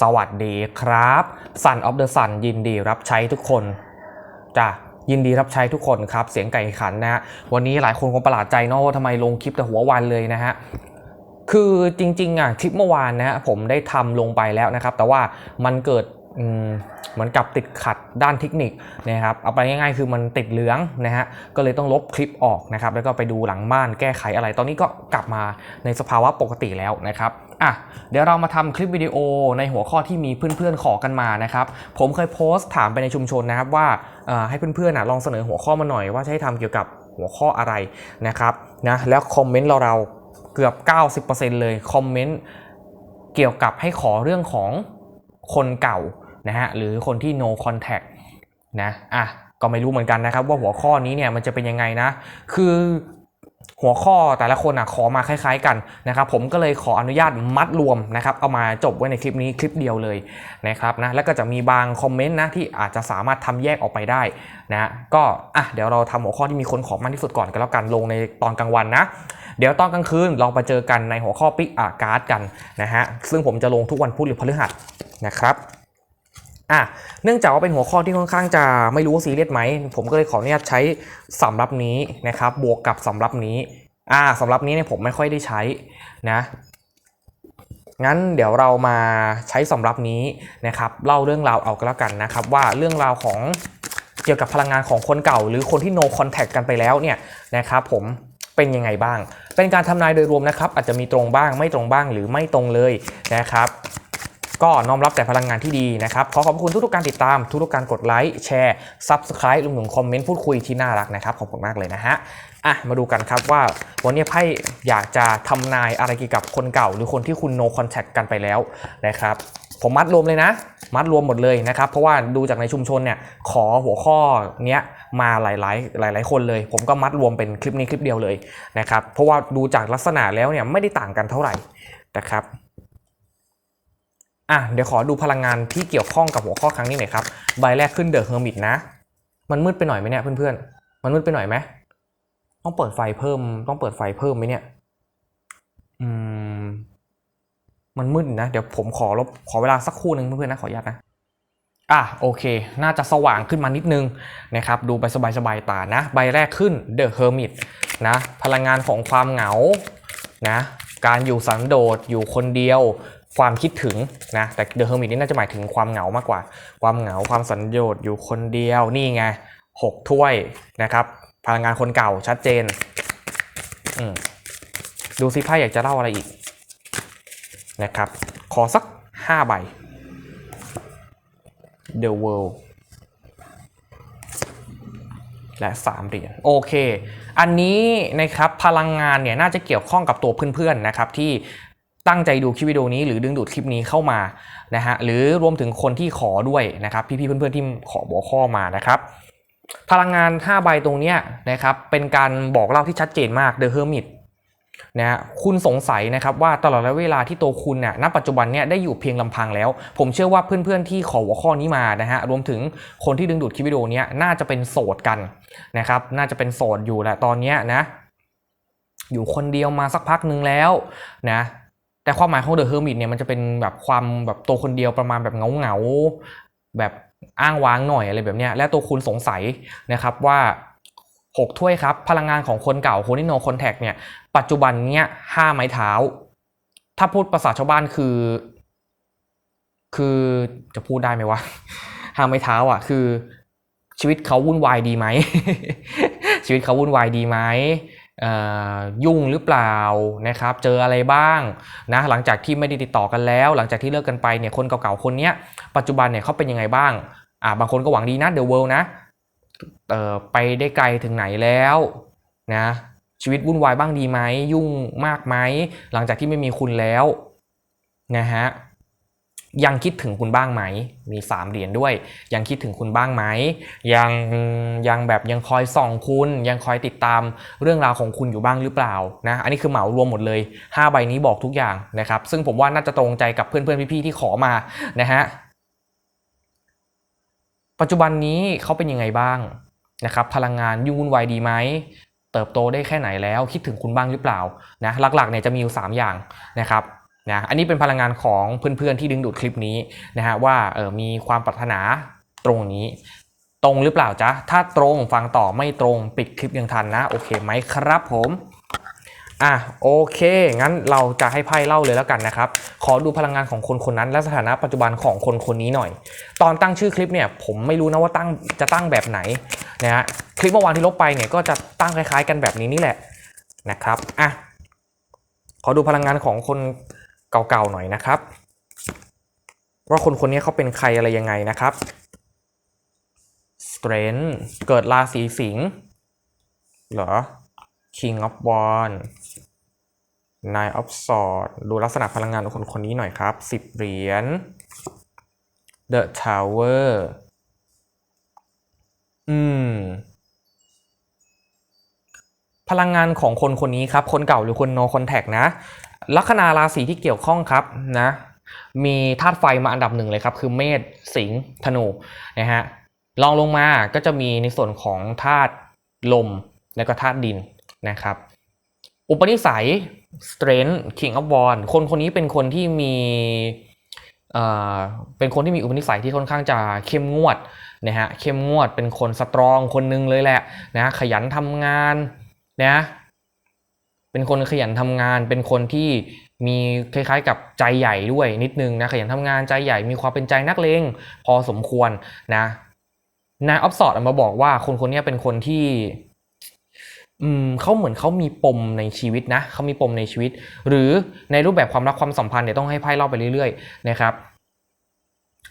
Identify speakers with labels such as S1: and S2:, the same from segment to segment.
S1: สวัสดีครับ Sun of the Sun ยินดีรับใช้ทุกคนจ้ะยินดีรับใช้ทุกคนครับ เสียงไก่ขันนะฮะวันนี้หลายคนคงประหลาดใจเนาะว่าทำไมลงคลิปแต่หัววันเลยนะฮะคือจริงๆอะคลิปเมื่อวานนะฮะผมได้ทำลงไปแล้วนะครับ แต่ว่ามันเกิด เหมือนกับติดขัดด้านเทคนิคนะครับเอาไปง่ายๆ คือมันติดเหลืองนะฮะก็เลยต้องลบคลิปออกนะครับแล้วก็ไปดูหลังบ้านแก้ไขอะไร ตอนนี้ก็กลับมาในสภาวะปกติแล้วนะครับอะเดี๋ยวเรามาทำคลิปวิดีโอในหัวข้อที่มีเพื่อนๆขอกันมานะครับผมเคยโพสต์ถามไปในชุมชนนะครับว่าให้เพื่อนๆลองเสนอหัวข้อมาหน่อยว่าจะให้ทำเกี่ยวกับหัวข้ออะไรนะครับนะแล้วคอมเมนต์เราเราเกือบ 90%เลยคอมเมนต์เกี่ยวกับให้ขอเรื่องของคนเก่า นะฮะหรือคนที่ no contact นะอะก็ไม่รู้เหมือนกันนะครับ ว่าหัวข้อนี้เนี่ยมันจะเป็นยังไงนะ คือหัวข้อแต่ละคนอะขอมาคล้าย ๆ กันนะครับ ผมก็เลยขออนุญาตมัดรวมนะครับ เอามาจบไว้ในคลิปนี้คลิปเดียวเลยนะครับนะแล้วก็จะมีบางคอมเมนต์นะที่อาจจะสามารถทำแยกออกไปได้นะก็อะเดี๋ยวเราทำหัวข้อที่มีคนขอมากที่สุดก่อนกันแล้วกันลงในตอนกลางวันนะ เดี๋ยวตอนกลางคืนเราไปเจอกันในหัวข้อปิกอาการ์ดกันนะฮะซึ่งผมจะลงทุกวันพุธหรือพฤหัสนะครับ อะเนื่องจากว่าเป็นหัวข้อที่ค่อนข้างจะไม่รู้ว่าซีเรียสไหม ผมก็เลยขออนุญาตใช้สำรับนี้นะครับ บวกกับสำรับนี้ อ่าสำรับนี้เนี่ยผมไม่ค่อยได้ใช้นะ งั้นเดี๋ยวเรามาใช้สำรับนี้นะครับเล่าเรื่องราวเอาก็แล้วกันนะครับ ว่าเรื่องราวของเกี่ยวกับพลังงานของคนเก่า หรือคนที่ no contact กันไปแล้วเนี่ยนะครับผมเป็นยังไงบ้าง เป็นการทำนายโดยรวมนะครับ อาจจะมีตรงบ้างไม่ตรงบ้างหรือไม่ตรงเลยนะครับ ก็น้อมรับแต่พลังงานที่ดีนะครับ ขอขอบคุณทุกๆการติดตาม ทุกๆการกดไลค์แชร์ Subscribe รวมถึงคอมเมนต์พูดคุยที่น่ารักนะครับ ขอบคุณมากเลยนะฮะอะมาดูกันครับว่าวันนี้ไพ่อยากจะทำนายอะไรเกี่ยวกับคนเก่า หรือคนที่คุณ no contact กันไปแล้วนะครับผมมัดรวมเลยนะ มัดรวมหมดเลยนะครับ เพราะว่าดูจากในชุมชนเนี่ยขอหัวข้อเนี้ยมาหลาย ๆ หลาย ๆ คนเลย ผมก็มัดรวมเป็นคลิปนี้คลิปเดียวเลยนะครับเพราะว่าดูจากลักษณะแล้วเนี่ยไม่ได้ต่างกันเท่าไหร่นะครับ อะเดี๋ยวขอดูพลังงานที่เกี่ยวข้องกับหัวข้อครั้งนี้หน่อยครับ ใบแรกขึ้นเดอะเฮอร์มิตนะ มันมืดไปหน่อยไหมเนี่ยเพื่อนๆ มันมืดไปหน่อยไหม ต้องเปิดไฟเพิ่ม ต้องเปิดไฟเพิ่มไหมเนี่ย อืม มันมืดนะ เดี๋ยวผมขอลบขอเวลาสักครู่หนึ่งเพื่อนๆนะ ขออนุญาตนะ อะโอเค น่าจะสว่างขึ้นมานิดนึงนะครับ ดูไปสบายๆตานะ ใบแรกขึ้น The Hermit นะ พลังงานของความเหงา นะ การอยู่สันโดษอยู่คนเดียว ความคิดถึงนะแต่ The Hermit นี่น่าจะหมายถึงความเหงามากกว่า ความเหงาความสันโดษอยู่คนเดียวนี่ไงหกถ้วยนะครับ พลังงานคนเก่าชัดเจนดูซิไพ่อยากจะเล่าอะไรอีกนะครับ ขอสัก 5 ใบ The World และ 3 เหรียญโอเค อันนี้นะครับพลังงานเนี่ยน่าจะเกี่ยวข้องกับตัวเพื่อนๆนะครับที่ ตั้งใจดูคลิปวิดีโอนี้หรือดึงดูดคลิปนี้เข้ามานะฮะหรือรวมถึงคนที่ขอด้วยนะครับ พี่ๆเพื่อนๆที่ขอหัวข้อมานะครับพลังงาน 5 ใบตรงนี้นะครับเป็นการบอกเล่าที่ชัดเจนมาก The Hermit นะฮะคุณสงสัยนะครับว่าตลอดระยะเวลาที่ตัวคุณเนี่ยณปัจจุบันเนี่ยได้อยู่เพียงลำพังแล้ว ผมเชื่อว่าเพื่อนๆที่ขอหัวข้อนี้มานะฮะรวมถึงคนที่ดึงดูดคลิปวิดีโอนี้น่าจะเป็นโสดกันนะครับน่าจะเป็นโสดอยู่แหละตอนนี้นะอยู่คนเดียวมาสักพักหนึ่งแล้วนะ แต่ความหมายของเดอะเฮอร์มิตเนี่ยมันจะเป็นแบบความแบบตัวคนเดียวประมาณแบบเงาๆแบบอ้างว้างหน่อยอะไรแบบเนี้ยและตัวคุณสงสัยนะครับว่า6ถ้วยครับ พลังงานของคนเก่าคนที่โนคอนแทคเนี่ย ปัจจุบันเนี้ยห้าไม้เท้า ถ้าพูดภาษาชาวบ้านคือ คือจะพูดได้ไหมวะห้าไม้เท้าอะ คือ ชีวิตเขาวุ่นวายดีไหม ชีวิตเขาวุ่นวายดีไหม ยุ่งหรือเปล่านะครับ เจออะไรบ้างนะหลังจากที่ไม่ได้ติดต่อกันแล้ว หลังจากที่เลิกกันไปเนี่ยคนเก่าๆคนเนี้ยปัจจุบันเนี่ยเขาเป็นยังไงบ้างอ่าบางคนก็หวังดีนะ The World นะไปได้ไกลถึงไหนแล้วนะชีวิตวุ่นวายบ้างดีไหมยุ่งมากไหมหลังจากที่ไม่มีคุณแล้วนะฮะ ยังคิดถึงคุณบ้างไหม มีสามเหรียญด้วย ยังคิดถึงคุณบ้างไหม ยังยังแบบยังคอยส่องคุณ ยังคอยติดตามเรื่องราวของคุณอยู่บ้างหรือเปล่านะ อันนี้คือเหมารวมหมดเลย 5 ใบนี้บอกทุกอย่างนะครับ ซึ่งผมว่าน่าจะตรงใจกับเพื่อนๆพี่ๆที่ขอมานะฮะ ปัจจุบันนี้เขาเป็นยังไงบ้างนะครับ พลังงานยุ่งวุ่นวายดีไหมเติบโตได้แค่ไหนแล้ว คิดถึงคุณบ้างหรือเปล่านะ หลักๆเนี่ยจะมีอยู่ 3 อย่างนะครับ นะอันนี้เป็นพลังงานของเพื่อนๆที่ดึงดูดคลิปนี้นะฮะว่าเออมีความปรารถนาตรงนี้ ตรงหรือเปล่าจ๊ะถ้าตรงฟังต่อไม่ตรงปิดคลิปยังทันนะโอเคไหมครับผมอะโอเค งั้นเราจะให้ไพ่เล่าเลยแล้วกันนะครับ ขอดูพลังงานของคนคนนั้นและสถานะปัจจุบันของคนคนนี้หน่อย ตอนตั้งชื่อคลิปเนี่ยผมไม่รู้นะว่าตั้งจะตั้งแบบไหนนะฮะคลิปเมื่อวานที่ลบไปเนี่ยก็จะตั้งคล้ายๆ กันแบบนี้นี่แหละนะครับอะขอดูพลังงานของคน เก่าๆหน่อยนะครับ ว่าคนคนนี้เขาเป็นใครอะไรยังไงนะครับ Strength เกิดราศีสิงห์เหรอ King of Wands Nine of Swords ดูลักษณะพลังงานของคนคนนี้หน่อยครับ 10 เหรียญ The Tower อืม พลังงานของคนคนนี้ครับ คนเก่าหรือคน no contact นะ ลัคนาราศีที่เกี่ยวข้องครับนะมีธาตุไฟมาอันดับหนึ่งเลยครับ คือเมษสิงห์ธนูนะฮะลองลงมาก็จะมีในส่วนของธาตุลมและก็ธาตุดินนะครับ อุปนิสัย strength king of wands คนคนนี้เป็นคนที่มีเอ่อเป็นคนที่มีอุปนิสัยที่ค่อนข้างจะเข้มงวดนะฮะเข้มงวดเป็นคนสตรองคนหนึงเลยแหละนะขยันทำงานนะ เป็นคนขยันทำงาน เป็นคนที่มีคล้ายๆ กับใจใหญ่ด้วยนิดนึงนะขยันทำงานใจใหญ่มีความเป็นใจนักเลงพอสมควรนะนายออฟสอดมาบอกว่าคนคนนี้เป็นคนที่อืมเขาเหมือนเขามีปมในชีวิตนะเขามีปมในชีวิต หรือในรูปแบบความรักความสัมพันธ์เนี่ยต้องให้ไพ่เล่าไปเรื่อยๆนะครับ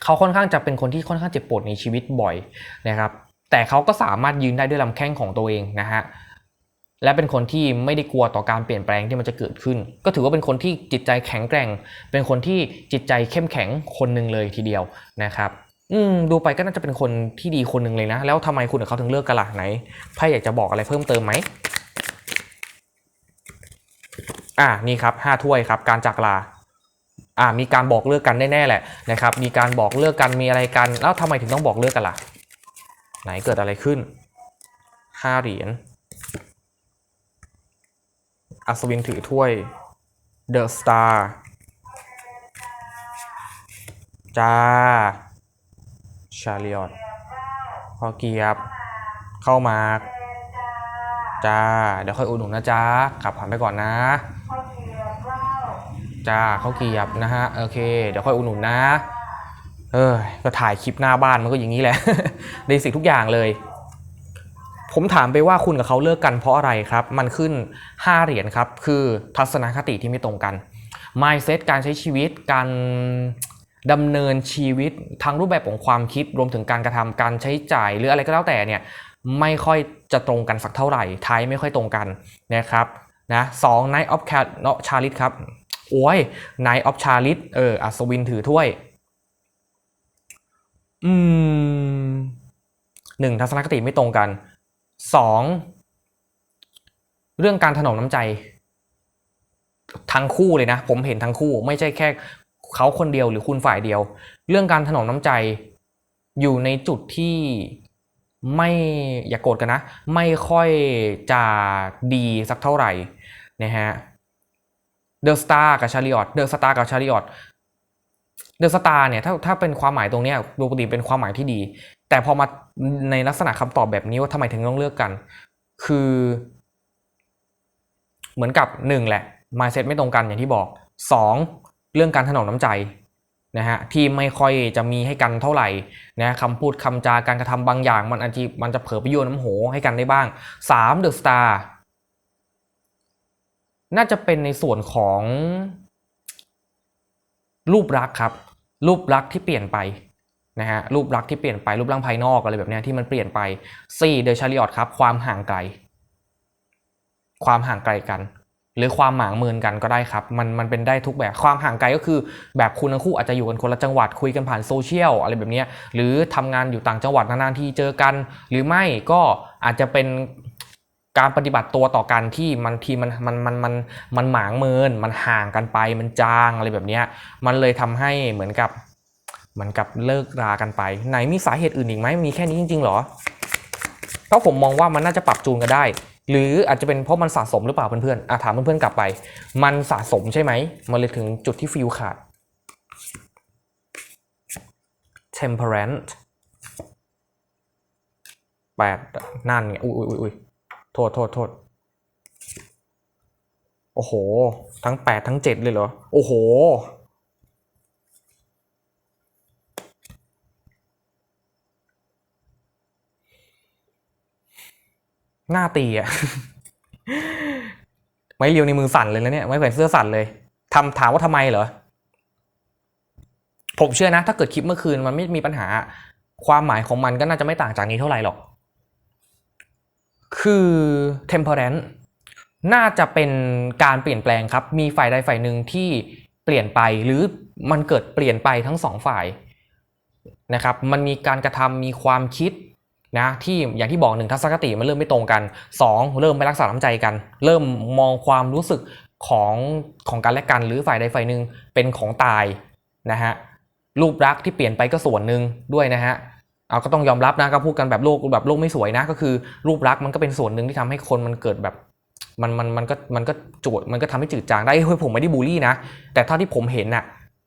S1: เขาค่อนข้างจะเป็นคนที่ค่อนข้างเจ็บปวดในชีวิตบ่อยนะครับ แต่เขาก็สามารถยืนได้ด้วยลำแข้งของตัวเองนะฮะ และเป็นคนที่ไม่ได้กลัวต่อการเปลี่ยนแปลงที่มันจะเกิดขึ้น ก็ถือว่าเป็นคนที่จิตใจแข็งแกร่ง เป็นคนที่จิตใจเข้มแข็งคนหนึ่งเลยทีเดียวนะครับ อืมดูไปก็น่าจะเป็นคนที่ดีคนหนึ่งเลยนะ แล้วทำไมคุณกับเขาถึงเลิกกันล่ะไหนไพ่อยากจะบอกอะไรเพิ่มเติมไหมอ่านี่ครับห้าถ้วยครับ การจากลาอ่ามีการบอกเลิกกันแน่ๆแหละนะครับ มีการบอกเลิกกันมีอะไรกัน แล้วทำไมถึงต้องบอกเลิกกันล่ะ ไหนเกิดอะไรขึ้นห้าเหรียญ อัศวินถือถ้วยเดอะสตาร์จ้าชาลิออตพอเกียบ เข้ามาจ้า เดี๋ยวค่อยอุดหนุนนะจ้าขับผ่านไปก่อนนะจ้าเข้าเกียบนะฮะ โอเค เดี๋ยวค่อยอุดหนุนนะ เออก็ถ่ายคลิปหน้าบ้านมันก็อย่างนี้แหละเบสิทุกอย่างเลย ผมถามไปว่าคุณกับเขาเลิกกันเพราะอะไรครับ มันขึ้น 5 เหรียญครับ คือทัศนคติที่ไม่ตรงกัน mindset การใช้ชีวิต การดำเนินชีวิตทั้งรูปแบบของความคิดรวมถึงการกระทำการใช้จ่ายหรืออะไรก็แล้วแต่เนี่ยไม่ค่อยจะตรงกันสักเท่าไหร่ไทยไม่ค่อยตรงกันนะครับนะสอง Night of Cat เนาะชาลิตครับ โอ้ย Night of ชาลิตเอออัศวินถือถ้วย อืมหนึ่งทัศนคติไม่ตรงกัน สองเรื่องการถนอมน้ำใจ ทั้งคู่เลยนะ ผมเห็นทั้งคู่ไม่ใช่แค่เขาคนเดียวหรือคุณฝ่ายเดียว เรื่องการถนอมน้ำใจ อยู่ในจุดที่ไม่อย่ากโกรธกันนะ ไม่ค่อยจะดีสักเท่าไหร่นะฮะเดอะสตาร์กับชาริออตเดอะสตาร์กับชาริออตเดอะสตาร์เนี่ยถ้าถ้าเป็นความหมายตรงนี้ยปกติเป็นความหมายที่ดี แต่พอมา ในลักษณะคำตอบแบบนี้ว่าทำไมถึงต้องเลือกกัน คือ เหมือนกับหนึ่งแหละ mindset ไม่ตรงกันอย่างที่บอกสองเรื่องการถนอมน้ำใจนะฮะที่ไม่ค่อยจะมีให้กันเท่าไหร่นะคำพูดคำจาการกระทำบางอย่าง มันอาจจะมันจะเผลอไปโยนน้ำโหให้กันได้บ้างสามเดอะสตาร์น่าจะเป็นในส่วนของรูปลักษ์ครับ รูปลักษ์ที่เปลี่ยนไป นะฮะรูปลักษณ์ที่เปลี่ยนไปรูปร่างภายนอกอะไรแบบเนี้ยที่มันเปลี่ยนไปสี่เดอะชาริออตครับความห่างไกล ความห่างไกลกัน หรือความหมางเมินกันก็ได้ครับ มันมันเป็นได้ทุกแบบความห่างไกลก็คือ แบบคุณทั้งคู่อาจจะอยู่กันคนละจังหวัดคุยกันผ่านโซเชียลอะไรแบบเนี้ยหรือทำงานอยู่ต่างจังหวัดนานๆทีเจอกัน หรือไม่ก็อาจจะเป็นการปฏิบัติตัวต่อกันที่มันทีมันมันมันมันมันหมางเมิน มันห่างกันไปมันจางอะไรแบบเนี้ยมันเลยทำให้เหมือนกับ เหมือนกับเลิกรากันไป ไหนมีสาเหตุอื่นอีกไหมมีแค่นี้จริงๆหรอเพราะผมมองว่ามันน่าจะปรับจูนกันได้ หรืออาจจะเป็นเพราะมันสะสมหรือเปล่าเพื่อนๆอะถามเพื่อนๆกลับไป มันสะสมใช่ไหมมันเลยถึงจุดที่ฟิลขาด temperament แปดนั่นไงอุ้ยอุ้ยอุ้ยโทษโทษโทษโอ้โห ทั้งแปดทั้งเจ็ดเลยเหรอ โอ้โห หน้าตีอะไม้เรียวในมือสั่นเลยแล้วเนี่ยไม้แขวนเสื้อสั่นเลยทำถามว่าทำไมเหรอผมเชื่อนะ ถ้าเกิดคลิปเมื่อคืนมันไม่มีปัญหา ความหมายของมันก็น่าจะไม่ต่างจากนี้เท่าไหร่หรอก คือ temperance น่าจะเป็นการเปลี่ยนแปลงครับ มีฝ่ายใดฝ่ายหนึ่งที่เปลี่ยนไปหรือมันเกิดเปลี่ยนไปทั้งสองฝ่ายนะครับ มันมีการกระทำมีความคิด นะที่อย่างที่บอกหนึ่งทัศนคติมันเริ่มไม่ตรงกันสองเริ่มไม่รักษาน้ำใจกัน เริ่มมองความรู้สึกของของกันและกัน หรือฝ่ายใดฝ่ายหนึ่งเป็นของตายนะฮะรูปลักษณ์ที่เปลี่ยนไปก็ส่วนหนึ่งด้วยนะฮะเอาก็ต้องยอมรับนะก็พูดกันแบบโลกแบบโลกไม่สวยนะ ก็คือรูปลักษณ์มันก็เป็นส่วนหนึ่งที่ทำให้คนมันเกิดแบบมันมันมันก็มันก็จวดมันก็ทำให้จืดจางได้เฮ้ยผมไม่ได้บูลลี่นะ แต่เท่าที่ผมเห็นน่ะ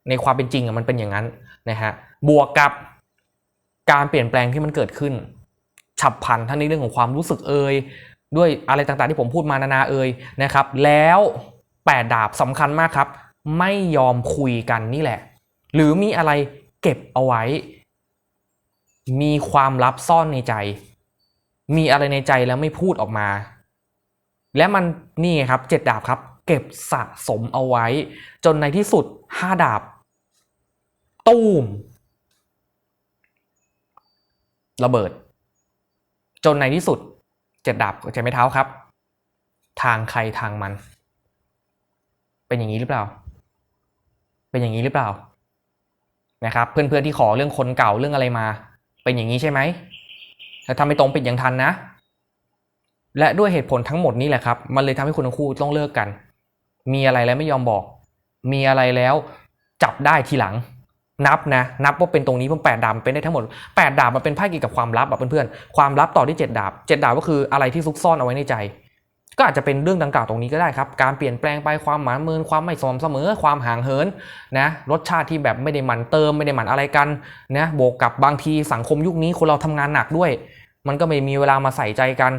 S1: ในความเป็นจริงอะมันเป็นอย่างนั้นนะฮะบวกกับการเปลี่ยนแปลงที่มันเกิดขึ้น ฉับพลันทั้งในเรื่องของความรู้สึกเอ่ยด้วยอะไรต่างๆที่ผมพูดมานานาเอ่ยนะครับ แล้วแปดดาบสำคัญมากครับ ไม่ยอมคุยกันนี่แหละ หรือมีอะไรเก็บเอาไว้ มีความลับซ่อนในใจ มีอะไรในใจแล้วไม่พูดออกมา และมันนี่ครับเจ็ดดาบครับ เก็บสะสมเอาไว้ จนในที่สุดห้าดาบ ตูมระเบิด จนในที่สุดเจ็ดดาบกับเจ็ดไม้เท้าครับ ทางใครทางมัน เป็นอย่างนี้หรือเปล่า เป็นอย่างนี้หรือเปล่านะครับ เพื่อนๆที่ขอเรื่องคนเก่าเรื่องอะไรมา เป็นอย่างนี้ใช่ไหมถ้าทำไม่ตรงปิดยังทันนะ และด้วยเหตุผลทั้งหมดนี้แหละครับ มันเลยทำให้คุณทั้งคู่ต้องเลิกกัน มีอะไรแล้วไม่ยอมบอก มีอะไรแล้วจับได้ทีหลัง นับนะนับว่าเป็นตรงนี้เพิ่มแปดดาบเป็นได้ทั้งหมดแปดดาบมันเป็นไพ่เกี่ยวกับความลับอะเพื่อนๆความลับต่อที่เจ็ดดาบเจ็ดดาบก็คืออะไรที่ซุกซ่อนเอาไว้ในใจ ก็อาจจะเป็นเรื่องดังกล่าวตรงนี้ก็ได้ครับ การเปลี่ยนแปลงไปความหมานเมินความไม่สม่ำเสมอ ความห่างเหินนะรสชาติที่แบบไม่ได้หมันเติมไม่ได้หมันอะไรกันนะบวกกับบางทีสังคมยุคนี้คนเราทำงานหนักด้วย มันก็ไม่มีเวลามาใส่ใจกัน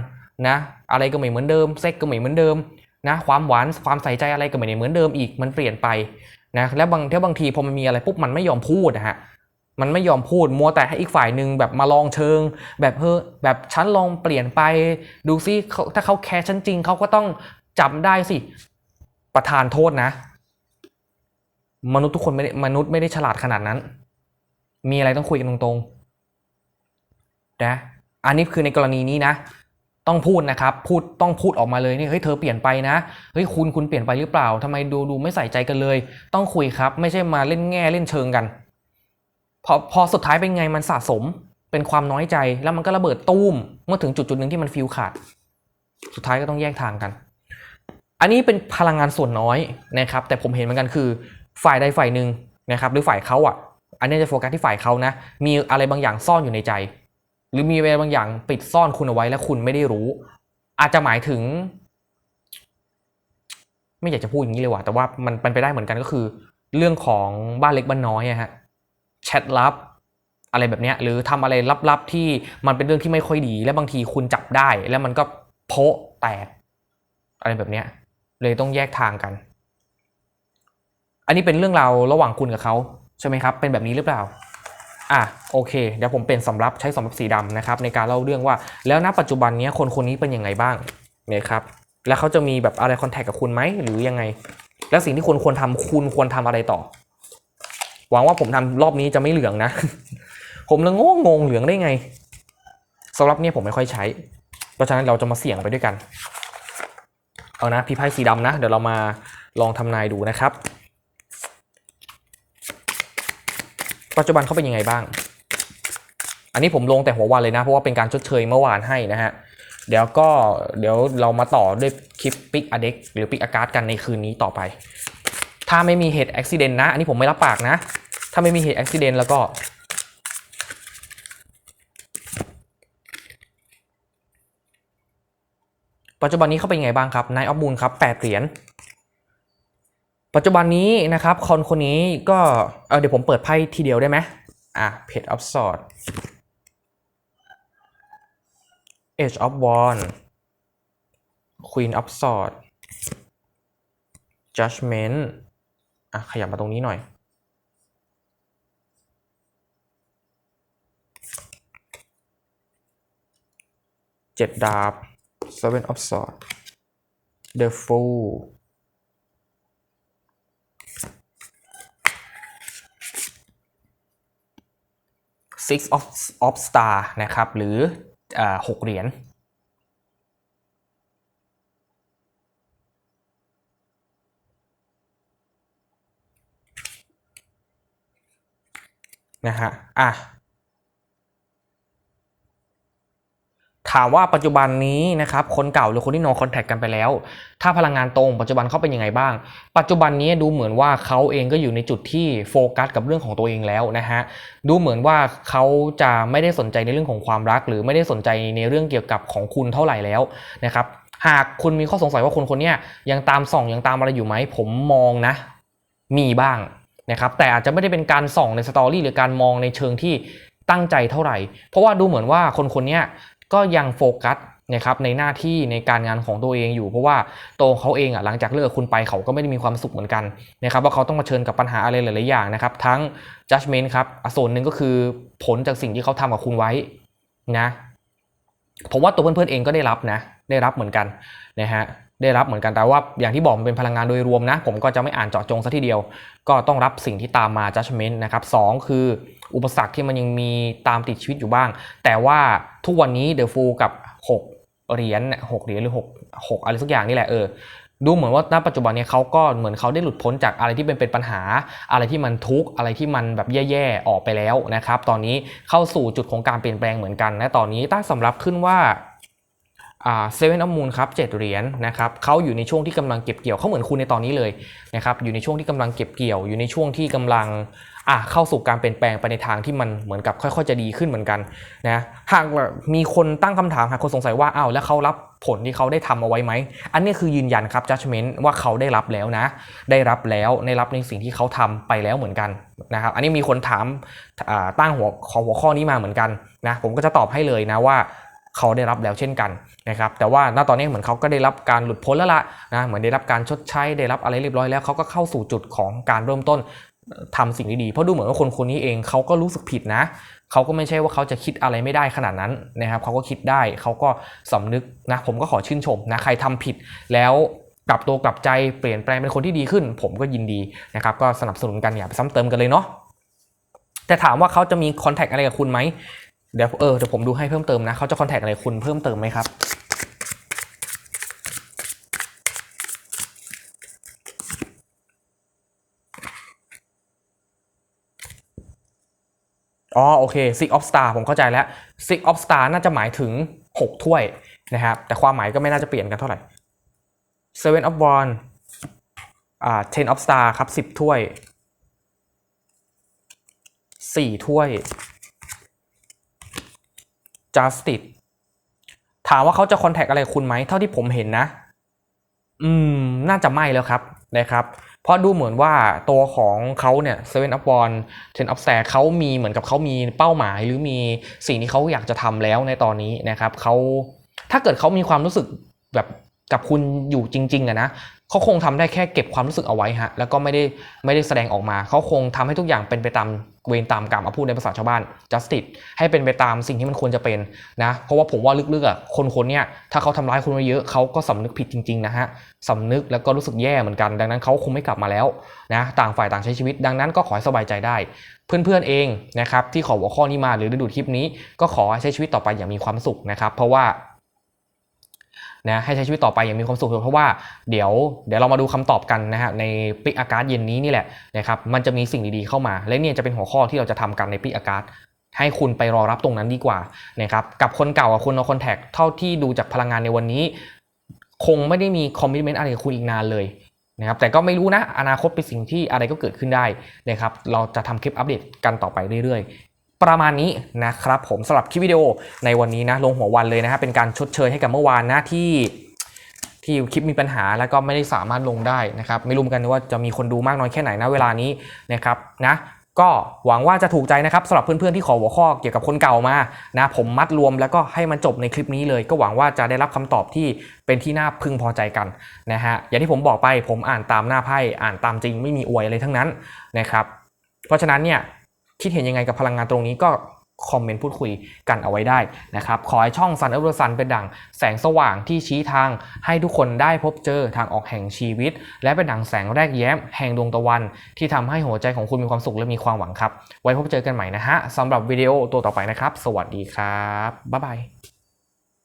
S1: นะอะไรก็ไม่เหมือนเดิมเซ็กก็ไม่เหมือนเดิมนะความหวานความใส่ใจอะไรก็ไม่ได้เหมือนเดิมอีกมันเปลี่ยนไป นะแล้วบางถ้าบางทีพอมันมีอะไรปุ๊บมันไม่ยอมพูดนะฮะมันไม่ยอมพูดมัวแต่ให้อีกฝ่ายหนึ่งแบบมาลองเชิง แบบเฮ้อแบบฉันลองเปลี่ยนไป ดูซิเขาถ้าเขาแคร์ฉันจริงเขาก็ต้องจำได้สิประธานโทษนะ มนุษย์ทุกคนไม่ได้มนุษย์ไม่ได้ฉลาดขนาดนั้น มีอะไรต้องคุยกันตรงๆนะอันนี้คือในกรณีนี้นะ ต้องพูดนะครับ พูดต้องพูดออกมาเลยนี่เฮ้ยเธอเปลี่ยนไปนะเฮ้ยคุณคุณเปลี่ยนไปหรือเปล่าทำไมดูดูไม่ใส่ใจกันเลย ต้องคุยครับ ไม่ใช่มาเล่นแง่เล่นเชิงกัน พอพอสุดท้ายเป็นไงมันสะสม เป็นความน้อยใจแล้วมันก็ระเบิดตู้ม เมื่อถึงจุดจุดหนึ่งที่มันฟิวขาด สุดท้ายก็ต้องแยกทางกัน อันนี้เป็นพลังงานส่วนน้อยนะครับ แต่ผมเห็นเหมือนกันคือ ฝ่ายใดฝ่ายหนึ่งนะครับ หรือฝ่ายเขาอะ อันนี้จะโฟกัสที่ฝ่ายเขานะ มีอะไรบางอย่างซ่อนอยู่ในใจ หรือมีอะไรบางอย่างปิดซ่อนคุณเอาไว้และคุณไม่ได้รู้ อาจจะหมายถึง ไม่อยากจะพูดอย่างนี้เลยว่ะแต่ว่ามันเป็นไปได้เหมือนกันก็คือ เรื่องของบ้านเล็กบ้านน้อยอะฮะแชทลับอะไรแบบเนี้ยหรือทำอะไรลับๆที่มันเป็นเรื่องที่ไม่ค่อยดี และบางทีคุณจับได้ แล้วมันก็โพะแตกอะไรแบบเนี้ยเลยต้องแยกทางกัน อันนี้เป็นเรื่องราวระหว่างคุณกับเขาใช่ไหมครับ เป็นแบบนี้หรือเปล่า อะโอเค เดี๋ยวผมเป็นสำรับใช้สำรับสีดำนะครับในการเล่าเรื่องว่า แล้วณปัจจุบันนี้คนคนนี้เป็นยังไงบ้างเนี่ยครับแล้วเขาจะมีแบบอะไรคอนแทคกับคุณไหมหรือยังไง แล้วสิ่งที่คุณควรทำคุณควรทำอะไรต่อ หวังว่าผมทำรอบนี้จะไม่เหลืองนะ ผมเลยงงงงเหลืองได้ไงสำรับเนี่ยผมไม่ค่อยใช้ เพราะฉะนั้นเราจะมาเสี่ยงไปด้วยกัน เอานะพี่ไพ่สีดำนะ เดี๋ยวเรามาลองทำนายดูนะครับ ปัจจุบันเขาเป็นยังไงบ้าง อันนี้ผมลงแต่หัววันเลยนะ เพราะว่าเป็นการชดเชยเมื่อวานให้นะฮะ เดี๋ยวก็เดี๋ยวเรามาต่อด้วยคลิปปิกอเด็กหรือปิกอาการ์ดกันในคืนนี้ต่อไป ถ้าไม่มีเหตุอุบิเหตุนะ อันนี้ผมไม่รับปากนะ ถ้าไม่มีเหตุอุบิเหตุแล้วก็ปัจจุบันนี้เขาเป็นยังไงบ้างครับนายออฟมูลครับแปดเหรียญ ปัจจุบันนี้นะครับคนคนนี้ก็เเดี๋ยวผมเปิดไพ่ทีเดียวได้ไหมอะเพจออฟสอด Age of Wands Queen of Swords Judgment อะขยับมาตรงนี้หน่อย เจ็ดดาบ Seven of Swords The Fool Six of of Star นะครับ หรือหกเหรียญนะฮะอะ ถามว่าปัจจุบันนี้นะครับคนเก่าหรือคนที่ no contact กันไปแล้ว ถ้าพลังงานตรงปัจจุบันเขาเป็นยังไงบ้าง ปัจจุบันนี้ดูเหมือนว่าเขาเองก็อยู่ในจุดที่โฟกัสกับเรื่องของตัวเองแล้วนะฮะดูเหมือนว่าเขาจะไม่ได้สนใจในเรื่องของความรัก หรือไม่ได้สนใจในเรื่องเกี่ยวกับของคุณเท่าไหร่แล้วนะครับหากคุณมีข้อสงสัยว่าคนคนนี้ยังตามส่องยังตามอะไรอยู่ไหมผมมองนะ มีบ้างนะครับแต่อาจจะไม่ได้เป็นการส่องในสตอรี่หรือการมองในเชิงที่ตั้งใจเท่าไหร่ เพราะว่าดูเหมือนว่าคนคนนี้ ก็ยังโฟกัสนะครับในหน้าที่ในการงานของตัวเองอยู่ เพราะว่าตัวเขาเองอะหลังจากเลิกคุณไปเขาก็ไม่ได้มีความสุขเหมือนกันนะครับว่าเขาต้องมาเชิญกับปัญหาอะไรหลาย ๆ อย่างนะครับทั้ง judgment ครับอส่วนหนึ่งก็คือผลจากสิ่งที่เขาทำกับคุณไว้นะผมว่าตัวเพื่อน ๆ เองก็ได้รับนะได้รับเหมือนกันนะฮะ ได้รับเหมือนกันแต่ว่าอย่างที่บอกมันเป็นพลังงานโดยรวมนะ ผมก็จะไม่อ่านเจาะจงซะทีเดียว ก็ต้องรับสิ่งที่ตามมา judgment นะครับสองคืออุปสรรคที่มันยังมีตามติดชีวิตอยู่บ้าง แต่ว่าทุกวันนี้ The Fool กับ 6 เหรียญเนี่ยหกเหรียญหรือ6 6อะไรสักอย่างนี่แหละเออดูเหมือนว่าณปัจจุบันเนี้เขาก็เหมือนเขาได้หลุดพ้นจากอะไรที่เป็นเป็นปัญหา อะไรที่มันทุกข์อะไรที่มันแบบแย่ๆออกไปแล้วนะครับ ตอนนี้เข้าสู่จุดของการเปลี่ยนแปลงเหมือนกันและตอนนี้ตั้งสำรับขึ้นว่า เซเว่นอัมมูลครับเจ็ดเหรียญนะครับเขาอยู่ในช่วงที่กำลังเก็บเกี่ยวเขาเหมือนคุณในตอนนี้เลยนะครับอยู่ในช่วงที่กำลังเก็บเกี่ยว อยู่ในช่วงที่กำลังอะเข้าสู่การเปลี่ยนแปลงไปในทางที่มันเหมือนกับค่อยๆ จะดีขึ้นเหมือนกันนะหากมีคนตั้งคำถามหากคนสงสัยว่าอ้าวแล้วเขารับผลที่เขาได้ทำเอาไว้ไหม อันนี้คือยืนยันครับ judgment ว่าเขาได้รับแล้วนะ ได้รับแล้วได้รับในสิ่งที่เขาทำไปแล้วเหมือนกันนะครับ อันนี้มีคนถามตั้งหัวขอหัวข้อนี้มาเหมือนกันนะ ผมก็จะตอบให้เลยนะว่า เขาได้รับแล้วเช่นกันนะครับแต่ว่าณตอนนี้เหมือนเขาก็ได้รับการหลุดพ้นแล้วละนะเหมือนได้รับการชดใช้ได้รับอะไรเรียบร้อยแล้วเขาก็เข้าสู่จุดของการเริ่มต้นทำสิ่งดีๆเพราะดูเหมือนว่าคนคนนี้เองเขาก็รู้สึกผิดนะเขาก็ไม่ใช่ว่าเขาจะคิดอะไรไม่ได้ขนาดนั้นนะครับเขาก็คิดได้เขาก็สำนึกนะผมก็ขอชื่นชมนะใครทำผิดแล้วกลับตัวกลับใจเปลี่ยนแปลงเป็นคนที่ดีขึ้น ผมก็ยินดีนะครับก็สนับสนุนกันอย่าไปซ้ำเติมกันเลยเนาะแต่ถามว่าเขาจะมีคอนแทคอะไรกับคุณไหม เดี๋ยวเออเดี๋ยวผมดูให้เพิ่มเติมนะเขาจะคอนแทคอะไรคุณเพิ่มเติมไหมครับอ๋อโอเค Six of Star ผมเข้าใจแล้ว Six of Star น่าจะหมายถึง 6 ถ้วยนะครับ แต่ความหมายก็ไม่น่าจะเปลี่ยนกันเท่าไหร่ Seven of wand อ่า Ten of Star ครับ 10 ถ้วย 4 ถ้วย Justice ถามว่าเขาจะคอนแทคอะไรคุณไหมเท่าที่ผมเห็นนะ อืม น่าจะไม่แล้วครับนะครับ เพราะดูเหมือนว่าตัวของเขาเนี่ย Seven of Wands Ten of Star เขามีเหมือนกับเขามีเป้าหมาย หรือมีสิ่งที่เขาอยากจะทำแล้วในตอนนี้นะครับเขาถ้าเกิดเขามีความรู้สึกแบบกับคุณอยู่จริงๆอะนะ เขาคงทำได้แค่เก็บความรู้สึกเอาไว้ฮะแล้วก็ไม่ได้ไม่ได้แสดงออกมา เขาคงทำให้ทุกอย่างเป็นไปตามเวรตามกรรมเอาพูดในภาษาชาวบ้าน justice ให้เป็นไปตามสิ่งที่มันควรจะเป็นนะเพราะว่าผมว่าลึกๆอะคนคนเนี้ยถ้าเขาทำร้ายคุณมาเยอะเขาก็สำนึกผิดจริงๆนะฮะสำนึกแล้วก็รู้สึกแย่เหมือนกัน ดังนั้นเขาคงไม่กลับมาแล้วนะต่างฝ่ายต่างใช้ชีวิต ดังนั้นก็ขอให้สบายใจได้ เพื่อนๆเองนะครับที่ขอหัวข้อนี้มาหรือได้ดูคลิปนี้ ก็ขอให้ใช้ชีวิตต่อไปอย่างมีความสุขนะครับเพราะว่า นะให้ใช้ชีวิตต่อไปอย่างมีความสุขเพราะว่าเดี๋ยวเดี๋ยวเรามาดูคำตอบกันนะฮะในปิกอากาศเย็นนี้นี่แหละนะครับมันจะมีสิ่งดีๆเข้ามา และเนี่ยจะเป็นหัวข้อที่เราจะทำกันในปิกอากาศให้คุณไปรอรับตรงนั้นดีกว่านะครับกับคนเก่ากับคนเอาคอนแทคเท่าที่ดูจากพลังงานในวันนี้ คงไม่ได้มีคอมมิชเมนต์อะไรกับคุณอีกนานเลยนะครับแต่ก็ไม่รู้นะอนาคตเป็นสิ่งที่อะไรก็เกิดขึ้นได้นะครับเราจะทำคลิปอัปเดตกันต่อไปเรื่อยๆ ประมาณนี้นะครับผมสำหรับคลิปวิดีโอในวันนี้นะลงหัววันเลยนะฮะเป็นการชดเชยให้กับเมื่อวานนะที่ที่คลิปมีปัญหาแล้วก็ไม่ได้สามารถลงได้นะครับ ไม่รู้เหมือนกันว่าจะมีคนดูมากน้อยแค่ไหนนะเวลานี้นะครับนะก็หวังว่าจะถูกใจนะครับสำหรับเพื่อนๆที่ขอหัวข้อเกี่ยวกับคนเก่ามานะผมมัดรวมแล้วก็ให้มันจบในคลิปนี้เลย ก็หวังว่าจะได้รับคำตอบที่เป็นที่น่าพึงพอใจกันนะฮะอย่างที่ผมบอกไปผมอ่านตามหน้าไพ่อ่านตามจริงไม่มีอวยอะไรทั้งนั้นนะครับ เพราะฉะนั้นเนี่ย คิดเห็นยังไงกับพลังงานตรงนี้ก็คอมเมนต์พูดคุยกันเอาไว้ได้นะครับ ขอให้ช่อง Sun of the Sun เป็นดั่งแสงสว่างที่ชี้ทางให้ทุกคนได้พบเจอทางออกแห่งชีวิต และเป็นดั่งแสงแรกแย้มแห่งดวงตะวัน ที่ทำให้หัวใจของคุณมีความสุขและมีความหวังครับ ไว้พบเจอกันใหม่นะฮะสำหรับวิดีโอตัวต่อไปนะครับ สวัสดีครับ บ๊ายบาย